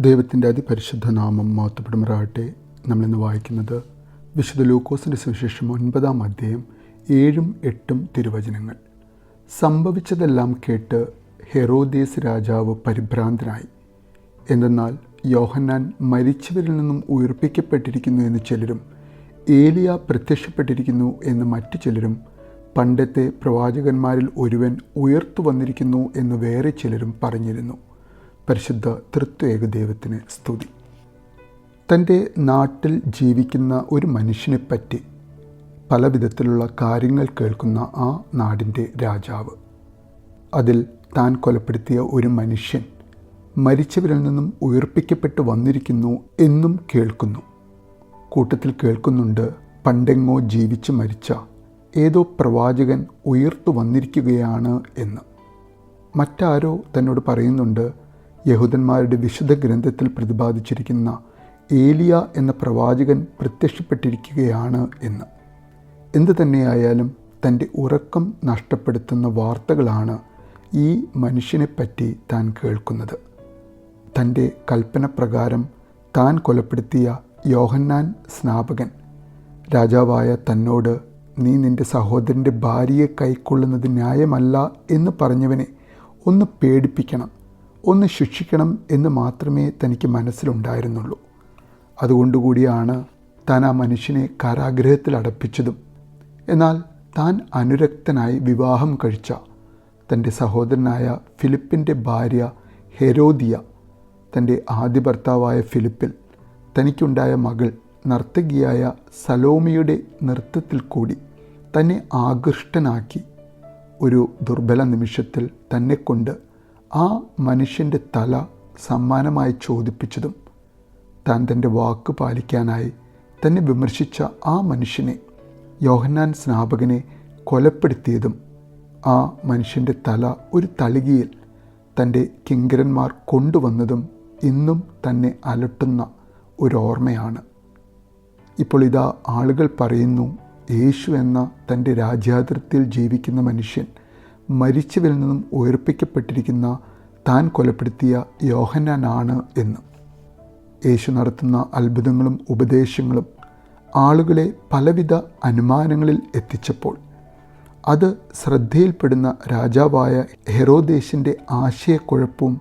ദൈവത്തിന്റെ അതിപരിശുദ്ധ നാമം മാത്തപ്പെടുമാറാകട്ടെ നമ്മളിന്ന് വായിക്കുന്നത് വിശുദ്ധ ലൂക്കോസിന്റെ സുവിശേഷം ഒൻപതാം അധ്യായം ഏഴും എട്ടും തിരുവചനങ്ങൾ. സംഭവിച്ചതെല്ലാം കേട്ട് ഹെറോദേസ് രാജാവ് പരിഭ്രാന്തനായി. എന്തെന്നാൽ യോഹന്നാൻ മരിച്ചവരിൽ നിന്നും ഉയർപ്പിക്കപ്പെട്ടിരിക്കുന്നു എന്ന് ചിലരും ഏലിയ പ്രത്യക്ഷപ്പെട്ടിരിക്കുന്നു എന്ന് മറ്റു ചിലരും പണ്ടത്തെ പ്രവാചകന്മാരിൽ ഒരുവൻ ഉയർത്തു വന്നിരിക്കുന്നു എന്ന് വേറെ ചിലരും പറഞ്ഞിരുന്നു. പരിശുദ്ധ തൃത്വേക ദൈവത്തിന് സ്തുതി. തന്റെ നാട്ടിൽ ജീവിക്കുന്ന ഒരു മനുഷ്യനെപ്പറ്റി പല വിധത്തിലുള്ള കാര്യങ്ങൾ കേൾക്കുന്ന ആ നാടിന്റെ രാജാവ്. അതിൽ താൻ കൊലപ്പെടുത്തിയ ഒരു മനുഷ്യൻ മരിച്ചവരിൽ നിന്നും ഉയർപ്പിക്കപ്പെട്ട് വന്നിരിക്കുന്നു എന്നും കേൾക്കുന്നു. കൂട്ടത്തിൽ കേൾക്കുന്നുണ്ട് പണ്ടെങ്ങോ ജീവിച്ച് മരിച്ച ഏതോ പ്രവാചകൻ ഉയർത്തു വന്നിരിക്കുകയാണ് എന്ന്. മറ്റാരോ തന്നോട് പറയുന്നുണ്ട് യഹൂദന്മാരുടെ വിശുദ്ധ ഗ്രന്ഥത്തിൽ പ്രതിപാദിച്ചിരിക്കുന്ന ഏലിയ എന്ന പ്രവാചകൻ പ്രത്യക്ഷപ്പെട്ടിരിക്കുകയാണ് എന്ന്. എന്തു തന്നെയായാലും തന്റെ ഉറക്കം നഷ്ടപ്പെടുത്തുന്ന വാർത്തകളാണ് ഈ മനുഷ്യനെപ്പറ്റി താൻ കേൾക്കുന്നത്. തന്റെ കൽപ്പന പ്രകാരം താൻ കൊലപ്പെടുത്തിയ യോഹന്നാൻ സ്നാപകൻ രാജാവായ തന്നോട് നീ നിന്റെ സഹോദരന്റെ ഭാര്യയെ കൈക്കൊള്ളുന്നത് ന്യായമല്ല എന്ന് പറഞ്ഞവനെ ഒന്ന് പേടിപ്പിക്കണം. ഒന്ന് ശിക്ഷിക്കണം എന്ന് മാത്രമേ തനിക്ക് മനസ്സിലുണ്ടായിരുന്നുള്ളൂ. അതുകൊണ്ടുകൂടിയാണ് താൻ ആ മനുഷ്യനെ കാരാഗ്രഹത്തിൽ അടപ്പിച്ചതും. എന്നാൽ താൻ അനുരക്തനായി വിവാഹം കഴിച്ച തന്റെ സഹോദരനായ ഫിലിപ്പിന്റെ ഭാര്യ ഹെരോദിയ തന്റെ ആദ്യ ഭർത്താവായ ഫിലിപ്പിൽ തനിക്കുണ്ടായ മകൾ നർത്തകിയായ സലോമിയുടെ നൃത്തത്തിൽ കൂടി തന്നെ ആകൃഷ്ടനാക്കി ഒരു ദുർബല നിമിഷത്തിൽ തന്നെക്കൊണ്ട് ആ മനുഷ്യന്റെ തല സമ്മാനമായി ചോദിപ്പിച്ചതും താൻ തന്റെ വാക്ക് പാലിക്കാനായി തന്നെ വിമർശിച്ച ആ മനുഷ്യനെ യോഹന്നാൻ സ്നാപകനെ കൊലപ്പെടുത്തിയതും ആ മനുഷ്യന്റെ തല ഒരു തളികയിൽ തന്റെ കിങ്കരന്മാർ കൊണ്ടുവന്നതും ഇന്നും തന്നെ അലട്ടുന്ന ഒരു ഓർമ്മയാണ് ഇപ്പോൾ ഇതാ ആളുകൾ പറയുന്നു യേശു എന്ന തന്റെ രാജ്യാതിർത്തിയിൽ ജീവിക്കുന്ന മനുഷ്യൻ മരിച്ചവരിൽ നിന്നും ഉയർപ്പിക്കപ്പെട്ടിരിക്കുന്ന താൻ കൊലപ്പെടുത്തിയ യോഹന്നാനാണ് എന്ന്. യേശു നടത്തുന്ന അത്ഭുതങ്ങളും ഉപദേശങ്ങളും ആളുകളെ പലവിധ അനുമാനങ്ങളിൽ എത്തിച്ചപ്പോൾ അത് ശ്രദ്ധയിൽപ്പെടുന്ന രാജാവായ ഹെറോദേശിന്റെ ആശയക്കുഴപ്പവും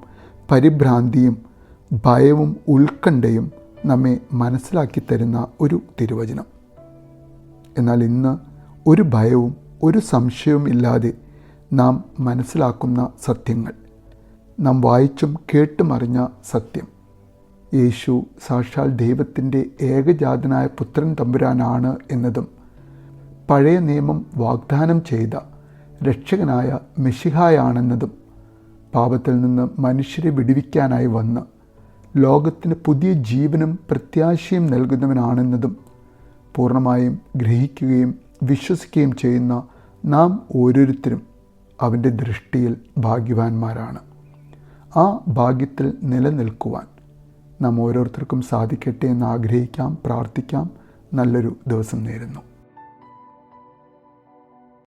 പരിഭ്രാന്തിയും ഭയവും ഉത്കണ്ഠയും നമ്മെ മനസ്സിലാക്കി തരുന്ന ഒരു തിരുവചനം. എന്നാൽ ഇന്ന് ഒരു ഭയവും ഒരു സംശയവും ഇല്ലാതെ നാം മനസ്സിലാക്കുന്ന സത്യങ്ങൾ. നാം വായിച്ചും കേട്ടുമറിഞ്ഞ സത്യം. യേശു സാക്ഷാൽ ദൈവത്തിന്റെ ഏകജാതനായ പുത്രൻ തമ്പുരാനാണ് എന്നതും പഴയ നിയമം വാഗ്ദാനം ചെയ്ത രക്ഷകനായ മെഷിഹായാണെന്നതും പാപത്തിൽ നിന്ന് മനുഷ്യരെ വിടുവിക്കാനായി വന്ന് ലോകത്തിന് പുതിയ ജീവനും പ്രത്യാശയും നൽകുന്നവനാണെന്നതും പൂർണമായും ഗ്രഹിക്കുകയും വിശ്വസിക്കുകയും ചെയ്യുന്ന നാം ഓരോരുത്തരും അവന്റെ ദൃഷ്ടിയിൽ ഭാഗ്യവാന്മാരാണ്. ആ ഭാഗ്യത്തിൽ നിലനിൽക്കുവാൻ നാം ഓരോരുത്തർക്കും സാധിക്കട്ടെ എന്ന് ആഗ്രഹിക്കാം പ്രാർത്ഥിക്കാം. നല്ലൊരു ദിവസം നേരുന്നു.